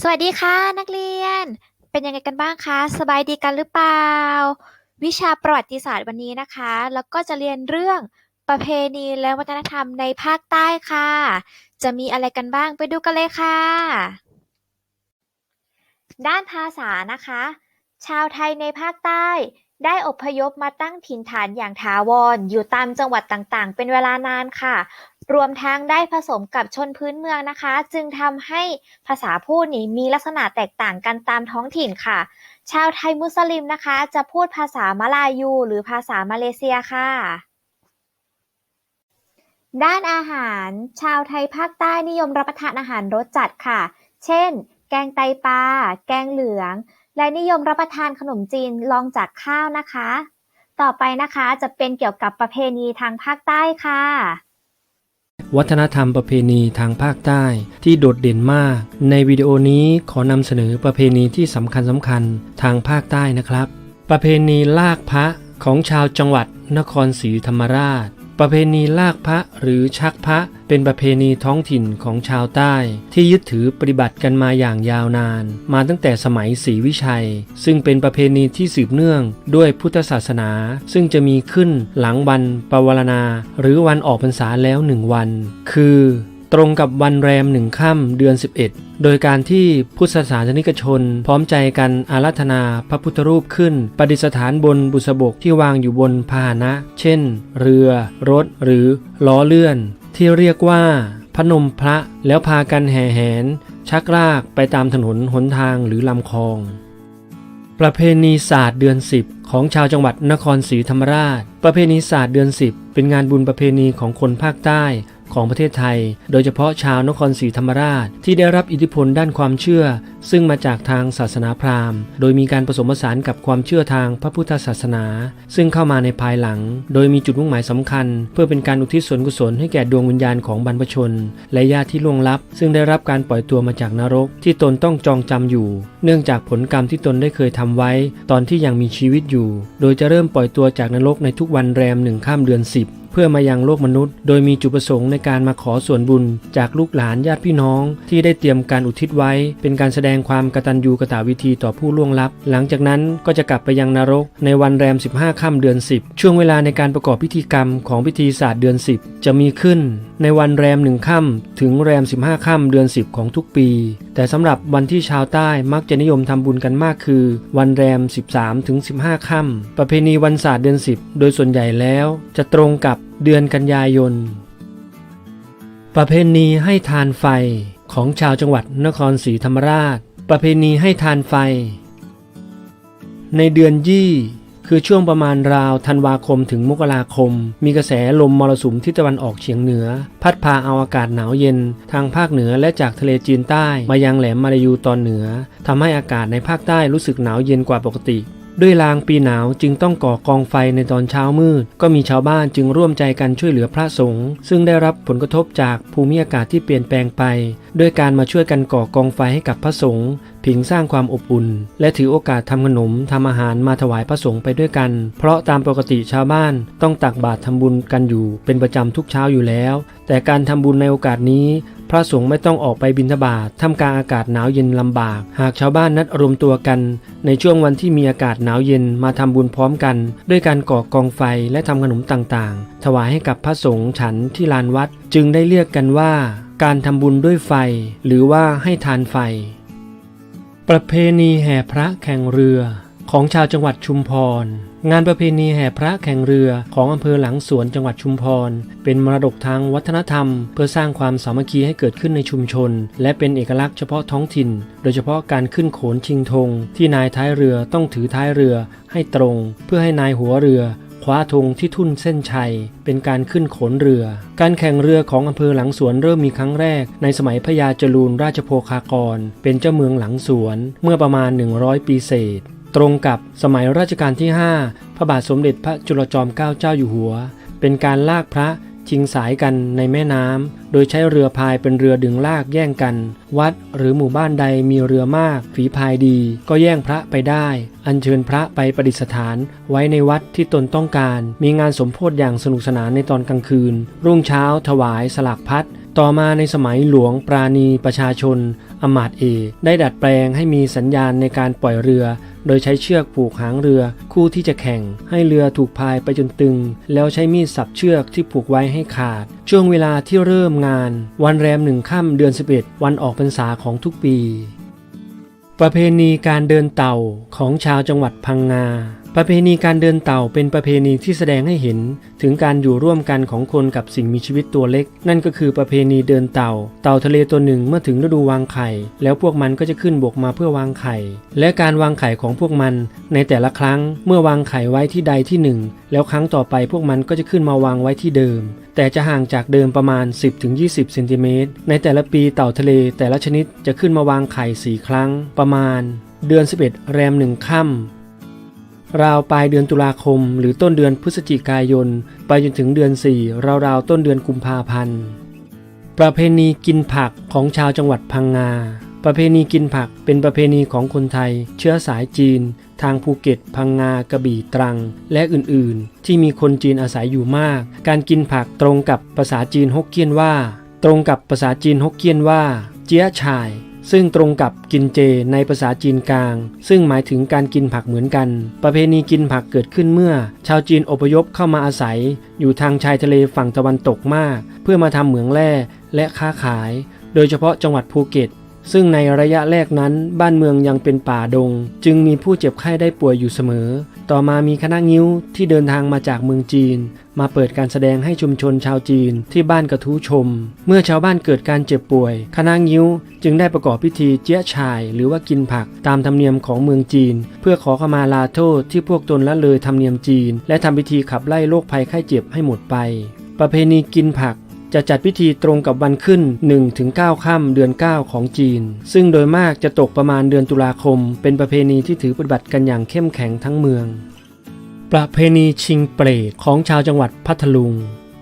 สวัสดีค่ะนักเรียน เป็นยังไงกันบ้างคะ สบายดีกันหรือเปล่า วิชาประวัติศาสตร์วันนี้นะคะ แล้วก็จะเรียนเรื่องประเพณีและวัฒนธรรมในภาคใต้ค่ะ จะมีอะไรกันบ้างไปดูกันเลยค่ะ ด้านภาษานะคะ ชาวไทยในภาคใต้ ได้อพยพมาตั้งถิ่นฐานอย่างถาวร อยู่ตามจังหวัดต่างๆ เป็นเวลานานค่ะ รวมทั้งได้ผสมกับชนพื้นเมืองนะคะ จึงทำให้ภาษาพูดนี่มีลักษณะแตกต่างกันตามท้องถิ่นค่ะ ชาวไทยมุสลิมนะคะ จะพูดภาษามลายู หรือภาษามาเลเซียค่ะด้านอาหาร ชาวไทยภาคใต้นิยมรับประทานอาหารรสจัดค่ะ เช่น แกงไตปลา แกงเหลือง และนิยมรับประทานขนมจีนรองจากข้าวนะคะ ต่อไปนะคะจะเป็นเกี่ยวกับประเพณีทางภาคใต้ค่ะ วัฒนธรรมประเพณีทางภาคใต้ที่โดดเด่นมาก ในวิดีโอนี้ขอนำเสนอประเพณีที่สำคัญสำคัญทางภาคใต้นะครับ ประเพณีลากพระของชาวจังหวัดนครศรีธรรมราช ประเพณีลากพระหรือชักพระเป็นประเพณีท้องถิ่นของชาวใต้ ที่ยึดถือปฏิบัติกันมาอย่างยาวนาน มาตั้งแต่สมัยศรีวิชัย ซึ่งเป็นประเพณีที่สืบเนื่องด้วยพุทธศาสนา ซึ่งจะมีขึ้นหลังวันปวารณา หรือวันออกพรรษาแล้วหนึ่งวัน คือ ตรงกับวันแรมหนึ่งค่ำเดือน 11 โดยการที่พุทธศาสนิกชน พร้อมใจกันอาราธนาพระพุทธรูปขึ้น ประดิษฐานบนบุษบกที่วางอยู่บนพาหนะ เช่น เรือ รถ หรือล้อเลื่อน ที่เรียกว่า พนมพระแล้วพากันแห่แหน ชักลากไปตามถนนหนทางหรือลำคลองประเพณีศาสตร์เดือน 10 ของชาวจังหวัดนครศรีธรรมราช ประเพณีศาสตร์เดือน 10 เป็นงานบุญประเพณีของคนภาคใต้ ของประเทศไทย โดยเฉพาะชาวนครศรีธรรมราช ที่ได้รับอิทธิพลด้านความเชื่อ ซึ่งมาจากทางศาสนาพราหมณ์ โดยมีการผสมผสานกับความเชื่อทางพระพุทธศาสนา ซึ่งเข้ามาในภายหลัง โดยมีจุดมุ่งหมายสำคัญ เพื่อเป็นการอุทิศส่วนกุศลให้แก่ดวงวิญญาณของบรรพชน และญาติที่ล่วงลับ ซึ่งได้รับการปล่อยตัวมาจากนรก ที่ตนต้องจองจำอยู่ เนื่องจากผลกรรมที่ตนได้เคยทำไว้ ตอนที่ยังมีชีวิตอยู่ โดยจะเริ่มปล่อยตัวจากนรกในทุกวันแรมหนึ่งข้ามเดือนสิบ เพื่อมายังโลกมนุษย์ โดยมีจุดประสงค์ในการมาขอส่วนบุญ จากลูกหลานญาติพี่น้อง ที่ได้เตรียมการอุทิศไว้ เป็นการแสดงความกตัญญูกตาวิธีต่อผู้ล่วงลับ หลังจากนั้นก็จะกลับไปยังนรกในวันแรม 15ค่ำเดือน 10 ช่วงเวลาในการประกอบพิธีกรรมของพิธีศาสตร์เดือน 10 จะมีขึ้น ในวันแรมหนึ่งค่ำถึงแรม 15ค่ำเดือน 10 ของทุกปี แต่สำหรับวันที่ชาวใต้มักจะนิยมทำบุญกันมากคือ วันแรม 13ถึง15ค่ำประเพณีวันศาสตร์เดือน 10 โดยส่วนใหญ่แล้ว จะตรงกับ เดือนกันยายน ประเพณีให้ทานไฟของชาวจังหวัดนครศรีธรรมราช ประเพณีให้ทานไฟ ในเดือนยี่คือช่วงประมาณราวธันวาคมถึงมกราคม มีกระแสลมมรสุมทิศตะวันออกเฉียงเหนือ พัดพาเอาอากาศหนาวเย็น ทางภาคเหนือและจากทะเลจีนใต้ มายังแหลมมาลายูตอนเหนือทำให้อากาศในภาคใต้รู้สึกหนาวเย็นกว่าปกติ ด้วยลางปีหนาวจึงต้องก่อกองไฟในตอนเช้ามืด ก็มีชาวบ้านจึงร่วมใจกันช่วยเหลือพระสงฆ์ซึ่งได้รับผลกระทบจากภูมิอากาศที่เปลี่ยนแปลงไปด้วยการมาช่วยกันก่อกองไฟให้กับพระสงฆ์ผิงสร้างความอบอุ่น และถือโอกาสทำขนมทำอาหารมาถวายพระสงฆ์ไปด้วยกัน เพราะตามปกติชาวบ้านต้องตักบาตรทำบุญกันอยู่เป็นประจำทุกเช้าอยู่แล้ว แต่การทำบุญในโอกาสนี้ พระสงฆ์ไม่ต้องออกไปบิณฑบาตท่ามกลางอากาศหนาวเย็นลำบาก หากชาวบ้านนัดรวมตัวกัน ในช่วงวันที่มีอากาศหนาวเย็นมาทำบุญพร้อมกัน ด้วยการก่อกองไฟและทำขนมต่างๆ ถวายให้กับพระสงฆ์ฉันที่ลานวัด จึงได้เรียกกันว่า การทำบุญด้วยไฟ หรือว่าให้ทานไฟ ประเพณีแห่พระแข่งเรือของชาวจังหวัดชุมพร งานประเพณีแห่พระแข่งเรือของอำเภอหลังสวนจังหวัดชุมพร เป็นมรดกทางวัฒนธรรม เพื่อสร้างความสามัคคีให้เกิดขึ้นในชุมชน และเป็นเอกลักษณ์เฉพาะท้องถิ่น โดยเฉพาะการขึ้นโขนชิงธงที่นายท้ายเรือต้องถือท้ายเรือให้ตรง เพื่อให้นายหัวเรือคว้าธงที่ทุ่นเส้นชัย เป็นการขึ้นโขนเรือ การแข่งเรือของอำเภอหลังสวนเริ่มมีครั้งแรก ในสมัยพญาจรูนราชโภคากร เป็นเจ้าเมืองหลังสวน เมื่อประมาณ 100 ปีเศษ ตรงกับสมัยรัชกาลที่ 5 พระบาทสมเด็จพระจุลจอมเกล้าเจ้าอยู่หัว เป็นการลากพระชิงสายกันในแม่น้ำ โดยใช้เรือพายเป็นเรือดึงลากแย่งกัน วัดหรือหมู่บ้านใดมีเรือมาก ฝีพายดี ก็แย่งพระไปได้ อัญเชิญพระไปประดิษฐานไว้ในวัดที่ตนต้องการ มีงานสมโพธิอย่างสนุกสนานในตอนกลางคืน รุ่งเช้าถวายสลากพัด ต่อมาในสมัยหลวงปราณีประชาชนอมาตเอกได้ดัดแปลงให้มีสัญญาณในการปล่อยเรือ โดยใช้เชือกผูกหางเรือคู่ที่จะแข่ง ให้เรือถูกพายไปจนตึง แล้วใช้มีดสับเชือกที่ผูกไว้ให้ขาด ช่วงเวลาที่เริ่มงาน วันแรมหนึ่งค่ำเดือน 11 วันออกพรรษาของทุกปี ประเพณีการเดินเต่าของชาวจังหวัดพังงา ประเพณีการเดินเต่าเป็นประเพณีที่แสดงให้เห็น ถึงการอยู่ร่วมกันของคนกับสิ่งมีชีวิตตัวเล็ก นั่นก็คือประเพณีเดินเต่า เต่าทะเลตัวหนึ่งเมื่อถึงฤดูวางไข่ แล้วพวกมันก็จะขึ้นบกมาเพื่อวางไข่ และการวางไข่ของพวกมัน ในแต่ละครั้งเมื่อวางไข่ไว้ที่ใดที่หนึ่งแล้วครั้งต่อไปพวกมันก็จะขึ้นมาวางไว้ที่เดิม แต่จะห่างจากเดิมประมาณ 10-20 เซนติเมตรในแต่ละปีเต่าทะเลแต่ละชนิดจะขึ้นมาวางไข่สี่ครั้งประมาณ เดือน 11 แรมหนึ่งค่ำราวปลายเดือนตุลาคม หรือต้นเดือนพฤศจิกายน ไปจนถึงเดือน 4 ราวๆ ต้นเดือนกุมภาพันธ์ ประเพณีกินผักของชาวจังหวัดพังงา ประเพณีกินผักเป็นประเพณีของคนไทย เชื้อสายจีน ทางภูเก็ต พังงากระบี่ตรัง และอื่นๆ ที่มีคนจีนอาศัยอยู่มาก การกินผักตรงกับภาษาจีนฮกเกี้ยนว่า ตรงกับภาษาจีนฮกเกี้ยนว่า เจี๊ยชาย ซึ่งตรงกับกินเจในภาษาจีนกลาง ซึ่งหมายถึงการกินผักเหมือนกัน ประเพณีกินผักเกิดขึ้นเมื่อ ชาวจีนอพยพเข้ามาอาศัย อยู่ทางชายทะเลฝั่งตะวันตกมาก เพื่อมาทำเหมืองแร่และค้าขาย โดยเฉพาะจังหวัดภูเก็ต ซึ่งในระยะแรกนั้นบ้านเมืองยังเป็นป่าดง จึงมีผู้เจ็บไข้ได้ป่วยอยู่เสมอ ต่อมามีคณะงิ้วที่เดินทางมาจากเมืองจีน มาเปิดการแสดงให้ชุมชนชาวจีนที่บ้านกระทู้ชม เมื่อชาวบ้านเกิดการเจ็บป่วย คณะงิ้วจึงได้ประกอบพิธีเจี๊ยชาย หรือว่ากินผักตามธรรมเนียมของเมืองจีน เพื่อขอขมาลาโทษที่พวกตนละเลยธรรมเนียมจีน และทำพิธีขับไล่โรคภัยไข้เจ็บให้หมดไป ประเพณีกินผัก จะจัดพิธีตรงกับวันขึ้น 1-9 ค่ำเดือน 9 ของจีน ซึ่งโดยมากจะตกประมาณเดือนตุลาคม เป็นประเพณีที่ถือปฏิบัติกันอย่างเข้มแข็งทั้งเมือง ประเพณีชิงเปรตของชาวจังหวัดพัทลุง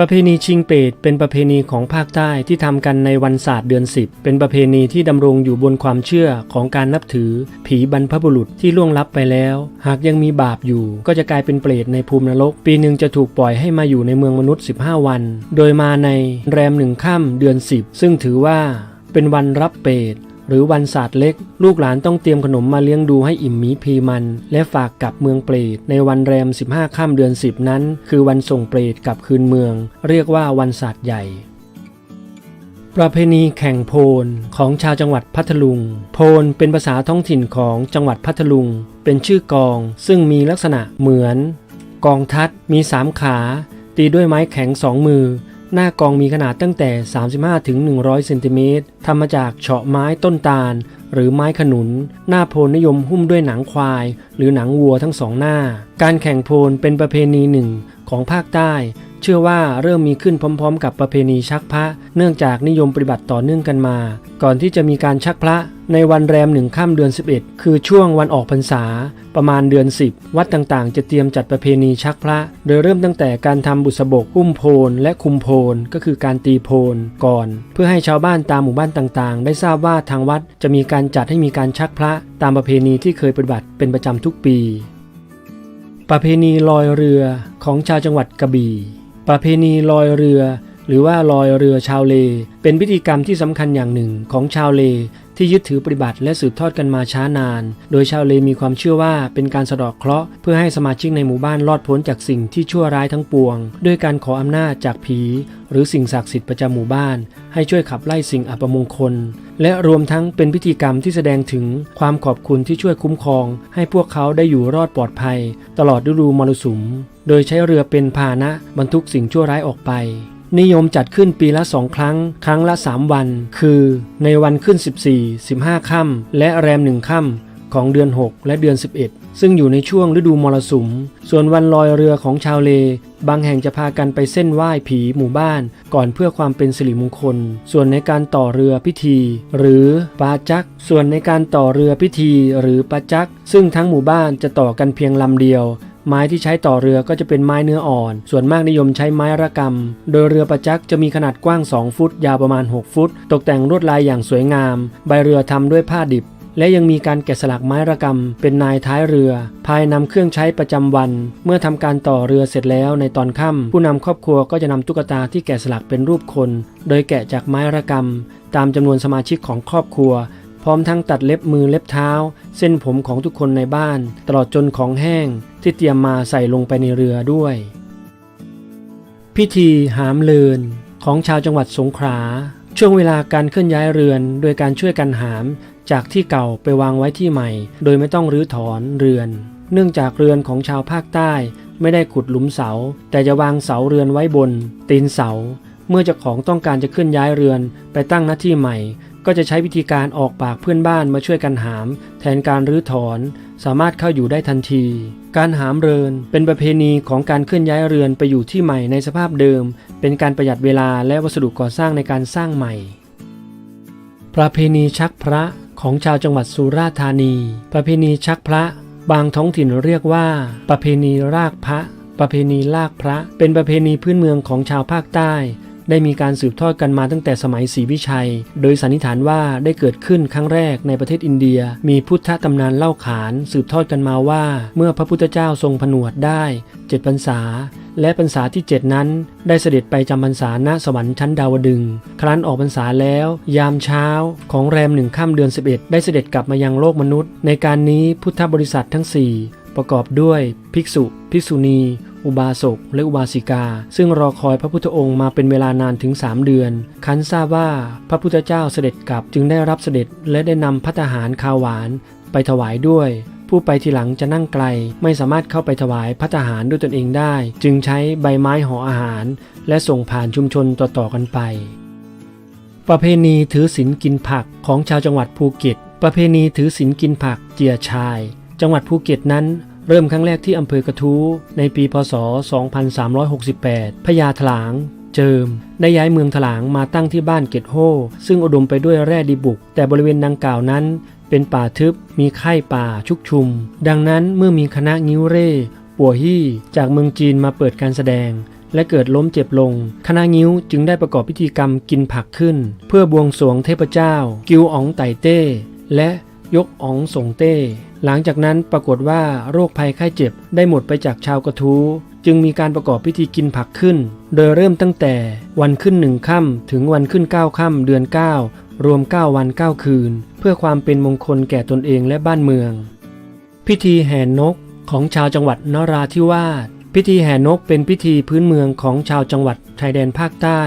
ประเพณีชิงเปรตเป็นประเพณีของภาคใต้ที่ทำกันในวันศาสตร์เดือน 10 เป็นประเพณีที่ดำรงอยู่บนความเชื่อของการนับถือ ผีบรรพบุรุษที่ล่วงลับไปแล้ว หากยังมีบาปอยู่ ก็จะกลายเป็นเปรตในภูมินรก ปีหนึ่งจะถูกปล่อยให้มาอยู่ในเมืองมนุษย์ 15 วัน โดยมาในแรมหนึ่งค่ำเดือน 10 ซึ่งถือว่าเป็นวันรับเปรต หรือวันศาสตร์เล็ก ลูกหลานต้องเตรียมขนมมาเลี้ยงดูให้อิ่มมีพีมัน และฝากกลับเมืองเปรตในวันแรม 15ค่ำเดือน 10 นั้น คือวันส่งเปรตกลับคืนเมือง เรียกว่าวันศาสตร์ใหญ่ประเพณีแข่งโพลของชาวจังหวัดพัทลุง โพลเป็นภาษาท้องถิ่นของจังหวัดพัทลุง เป็นชื่อกอง ซึ่งมีลักษณะเหมือน กองทัดมีสามขา ตีด้วยไม้แข็งสองมือ หน้ากองมีขนาดตั้งแต่ 35ถึง100เซนติเมตรทำมาจากเฉาะไม้ต้นตาล หรือไม้ขนุน หน้าโพลนิยมหุ้มด้วยหนังควาย หรือหนังวัวทั้งสองหน้า การแข่งโพลเป็นประเพณีหนึ่งของภาคใต้เชื่อว่าเริ่มมีขึ้นพร้อม ๆ กับประเพณีชักพระ เนื่องจากนิยมปฏิบัติต่อเนื่องกันมา ก่อนที่จะมีการชักพระในวันแรมหนึ่งค่ำเดือน 11 คือช่วงวันออกพรรษา ประมาณเดือน 10 วัดต่างๆ จะเตรียมจัดประเพณีชักพระ โดยเริ่มตั้งแต่การทำบุษบกอุ้มโพลและคุมโพลก็คือการตีโพลก่อน เพื่อให้ชาวบ้านตามหมู่บ้านต่างๆ ได้ทราบว่าทางวัดจะมีการจัดให้มีการชักพระ ตามประเพณีที่เคยปฏิบัติเป็นประจำทุกปี ประเพณีลอยเรือของชาวจังหวัดกระบี่ ประเพณีลอยเรือ หรือว่าลอยเรือชาวเล เป็นพิธีกรรมที่สำคัญอย่างหนึ่งของชาวเล ที่ยึดถือปฏิบัติและสืบทอดกันมาช้านาน โดยชาวเลมีความเชื่อว่าเป็นการสะดอกเคราะห์เพื่อให้สมาชิกในหมู่บ้านรอดพ้นจากสิ่งที่ชั่วร้ายทั้งปวง ด้วยการขออำนาจจากผี หรือสิ่งศักดิ์สิทธิ์ประจำหมู่บ้าน ให้ช่วยขับไล่สิ่งอัปมงคล และรวมทั้งเป็นพิธีกรรมที่แสดงถึงความขอบคุณที่ช่วยคุ้มครอง ให้พวกเขาได้อยู่รอดปลอดภัย ตลอดฤดูมรสุม โดยใช้เรือเป็นพาหนะบรรทุกสิ่งชั่วร้ายออกไป นิยมจัดขึ้นปีละสองครั้ง ครั้งละ 3 วัน คือในวันขึ้น 14 15 ค่ำและแรมหนึ่งค่ำของเดือน 6 และเดือน 11 ซึ่งอยู่ในช่วงฤดูมรสุม ส่วนวันลอยเรือของชาวเล บางแห่งจะพากันไปเส้นไหว้ผีหมู่บ้าน ก่อนเพื่อความเป็นสิริมงคล ส่วนในการต่อเรือพิธี หรือปาจัก ส่วนในการต่อเรือพิธีหรือปาจัก ซึ่งทั้งหมู่บ้านจะต่อกันเพียงลำเดียว ไม้ที่ใช้ต่อเรือก็จะเป็นไม้เนื้ออ่อน ส่วนมากนิยมใช้ไม้ระกำ โดยเรือประจักษ์จะมีขนาดกว้าง 2 ฟุต ยาวประมาณ 6 ฟุต ตกแต่งลวดลายอย่างสวยงาม ใบเรือทำด้วยผ้าดิบ และยังมีการแกะสลักไม้ระกำเป็นนายท้ายเรือ ภายนำเครื่องใช้ประจำวัน เมื่อทำการต่อเรือเสร็จแล้วในตอนค่ำผู้นำครอบครัวก็จะนำตุ๊กตาที่แกะสลักเป็นรูปคน โดยแกะจากไม้ระกำตามจำนวนสมาชิกของครอบครัว ร้อมทั้งตัดเล็บมือเล็บเท้า เส้นผมของทุกคนในบ้าน ตลอดจนของแห้งที่เตรียมมาใส่ลงไปในเรือด้วย พิธีหามเรือนของชาวจังหวัดสงขลาช่วงเวลาการเคลื่อนย้ายเรือน โดยการช่วยกันหาม จากที่เก่าไปวางไว้ที่ใหม่ โดยไม่ต้องรื้อถอนเรือน เนื่องจากเรือนของชาวภาคใต้ ไม่ได้ขุดหลุมเสา แต่จะวางเสาเรือนไว้บน ตีนเสา เมื่อเจ้าของต้องการจะเคลื่อนย้ายเรือนไปตั้งหน้าที่ใหม่ ก็จะใช้วิธีการออกปากเพื่อนบ้านมาช่วยกันหาม แทนการรื้อถอน สามารถเข้าอยู่ได้ทันที การหามเรือนเป็นประเพณีของการเคลื่อนย้ายเรือนไปอยู่ที่ใหม่ในสภาพเดิม เป็นการประหยัดเวลาและวัสดุก่อสร้างในการสร้างใหม่ ประเพณีชักพระของชาวจังหวัดสุราษฎร์ธานี ประเพณีชักพระ บางท้องถิ่นเรียกว่า ประเพณีรากพระ ประเพณีลากพระ เป็นประเพณีพื้นเมืองของชาวภาคใต้ ได้มีการสืบทอดกันมาตั้งแต่สมัยศรีวิชัย โดยสันนิษฐานว่าได้เกิดขึ้นครั้งแรกในประเทศอินเดีย มีพุทธตำนานเล่าขานสืบทอดกันมาว่า เมื่อพระพุทธเจ้าทรงผนวดได้เจ็ดพรรษา และพรรษาที่ 7 นั้น ได้เสด็จไปจำพรรษาณสวรรค์ชั้นดาวดึง ครั้นออกพรรษาแล้ว ยามเช้าของแรมหนึ่งค่ำเดือน 11 ได้เสด็จกลับมายังโลกมนุษย์ ในการนี้พุทธบริษัททั้ง 4 ประกอบด้วยภิกษุ ภิกษุณี อุบาสกและอุบาสิกา ซึ่งรอคอยพระพุทธองค์มาเป็นเวลานานถึง 3 เดือน คันทราบว่าพระพุทธเจ้าเสด็จกลับจึงได้รับเสด็จและได้นำพัตหารคาวหวานไปถวายด้วยผู้ไปทีหลังจะนั่งไกล ไม่สามารถเข้าไปถวายพัตหารด้วยตนเองได้ จึงใช้ใบไม้ห่ออาหาร และส่งผ่านชุมชนต่อๆกันไป ประเพณีถือศีลกินผักของชาวจังหวัดภูเก็ต ประเพณีถือศีลกินผักเจียชาย จังหวัดภูเก็ตนั้น เริ่มครั้งแรกที่อำเภอกระทู้ในปีพศ 2368 พญาถลาง เจิม ได้ย้ายเมืองถลางมาตั้งที่บ้านเกตโฮซึ่งอุดมไปด้วยแร่ดีบุก แต่บริเวณดังกล่าวนั้น เป็นป่าทึบ มีไข้ป่าชุกชุม ดังนั้นเมื่อมีคณะงิ้วเร่ปัวฮี่จากเมืองจีนมาเปิดการแสดง และเกิดล้มเจ็บลง คณะงิ้วจึงได้ประกอบพิธีกรรมกินผักขึ้น เพื่อบวงสรวงเทพเจ้า กิวอ๋องไต่เต้ และยกอ๋องสงเต้ หลังจากนั้นปรากฏว่าโรคภัยไข้เจ็บได้หมดไปจากชาวกระทู้ จึงมีการประกอบพิธีกินผักขึ้น โดยเริ่มตั้งแต่วันขึ้นหนึ่งค่ำถึงวันขึ้นเก้าค่ำเดือน 9 รวม 9 วัน 9 คืน เพื่อความเป็นมงคลแก่ตนเองและบ้านเมือง พิธีแห่นกของชาวจังหวัดนราธิวาสพิธีแห่นกเป็นพิธีพื้นเมืองของชาวจังหวัดชายแดนภาคใต้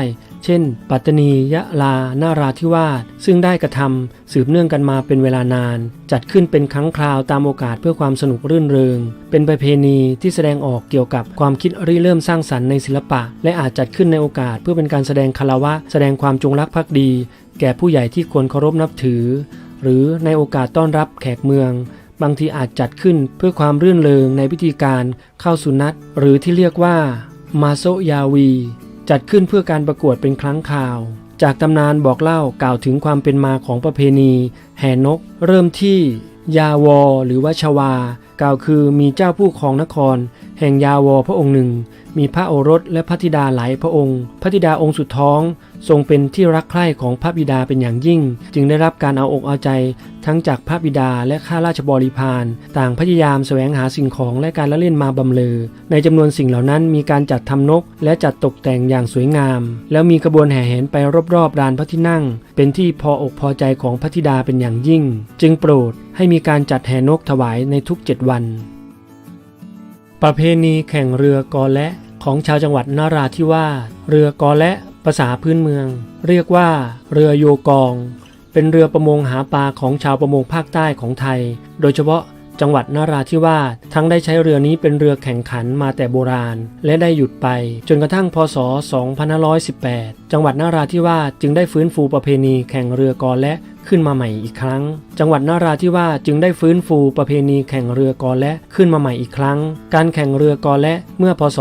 เช่น ปัตตานี ยะลา นาราธิวาส ซึ่งได้กระทำสืบเนื่องกันมาเป็นเวลานาน จัดขึ้นเป็นครั้งคราวตามโอกาสเพื่อความสนุกรื่นเริง เป็นประเพณีที่แสดงออกเกี่ยวกับความคิดริเริ่มสร้างสรรค์ในศิลปะ และอาจจัดขึ้นในโอกาสเพื่อเป็นการแสดงคารวะ แสดงความจงรักภักดี แก่ผู้ใหญ่ที่ควรเคารพนับถือ หรือในโอกาสต้อนรับแขกเมืองบางทีอาจจัดขึ้นเพื่อความรื่นเริงในพิธีการเข้าสุนัตหรือที่เรียกว่ามาโซยาวี จัดขึ้นเพื่อการประกวดเป็นครั้งคราว จากตำนานบอกเล่ากล่าวถึงความเป็นมาของประเพณี แห่นก เริ่มที่ ยาวอ หรือว่าชวา กล่าวคือมีเจ้าผู้ครองนคร แห่งยาวอพระองค์หนึ่ง มีพระโอรสและพระธิดาหลายพระองค์ พระธิดาองค์สุดท้อง ทรงเป็นที่รักใคร่ของพระบิดาเป็นอย่างยิ่ง จึงได้รับการเอาอกเอาใจ ทั้งจากพระบิดาและข้าราชบริพารต่างพยายามแสวงหาสิ่งของและการละเล่นมาบำเลอในจำนวนสิ่งเหล่านั้นมีการจัดทำนก และจัดตกแต่งอย่างสวยงาม แล้วมีกระบวนแห่แหนไปรอบๆลานพระที่นั่ง เป็นที่พออกพอใจของพระธิดาเป็นอย่างยิ่ง จึงโปรดให้มีการจัดแห่นกถวายในทุกเจ็ดวัน ประเพณีแข่งเรือกอและของชาวจังหวัดนราธิวาสเรือกอและ ภาษาพื้นเมือง เรียกว่า เรือโยกอง เป็นเรือประมงหาปลาของชาวประมงภาคใต้ของไทย โดยเฉพาะจังหวัดนราธิวาสทั้งได้ใช้เรือนี้เป็นเรือแข่งขันมาแต่โบราณ และได้หยุดไป จนกระทั่งพศ 2518 จังหวัดนราธิวาสจึงได้ฟื้นฟูประเพณีแข่งเรือกอและ ขึ้นมาใหม่อีกครั้ง จังหวัดนราธิวาสจึงได้ฟื้นฟูประเพณีแข่งเรือกอและขึ้นมาใหม่อีกครั้ง การแข่งเรือกอและเมื่อพศ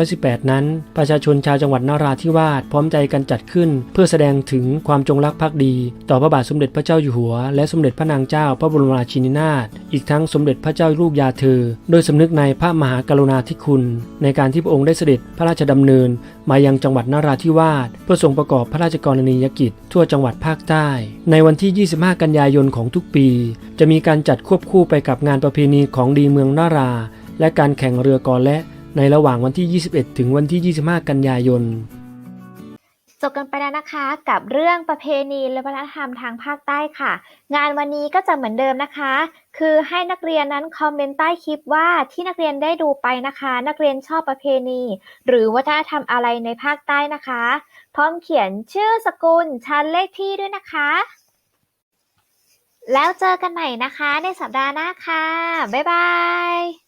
2518 นั้น ประชาชนชาวจังหวัดนราธิวาสพร้อมใจกันจัดขึ้น เพื่อแสดงถึงความจงรักภักดี ต่อพระบาทสมเด็จพระเจ้าอยู่หัว และสมเด็จพระนางเจ้าพระบรมราชินีนาถอีกทั้งสมเด็จพระเจ้าลูกยาเธอ โดยสำนึกในพระมหากรุณาธิคุณ ในการที่พระองค์ได้เสด็จพระราชดำเนิน มายังจังหวัดนราธิวาสเพื่อทรงประกอบพระราชกรณียกิจทั่วจังหวัดภาคใต้ ในวันที่ที่ 25 กันยายนของทุกปี จะมีการจัดควบคู่ไปกับงานประเพณีของดีเมืองนารา และการแข่งเรือกอและในระหว่างวันที่ 21 ถึงวันที่ 25 กันยายนจบกันไปแล้วนะคะกับเรื่องประเพณีและวัฒนธรรมทางภาคใต้ค่ะ งานวันนี้ก็จะเหมือนเดิมนะคะ คือให้นักเรียนนั้นคอมเมนต์ใต้คลิปว่าที่นักเรียนได้ดูไปนะคะ นักเรียนชอบประเพณี หรือวัฒนธรรมอะไรในภาคใต้นะคะ พร้อมเขียนชื่อสกุลชั้นเลขที่ด้วยนะคะ แล้วเจอกันใหม่นะคะในสัปดาห์หน้าค่ะ บ๊ายบาย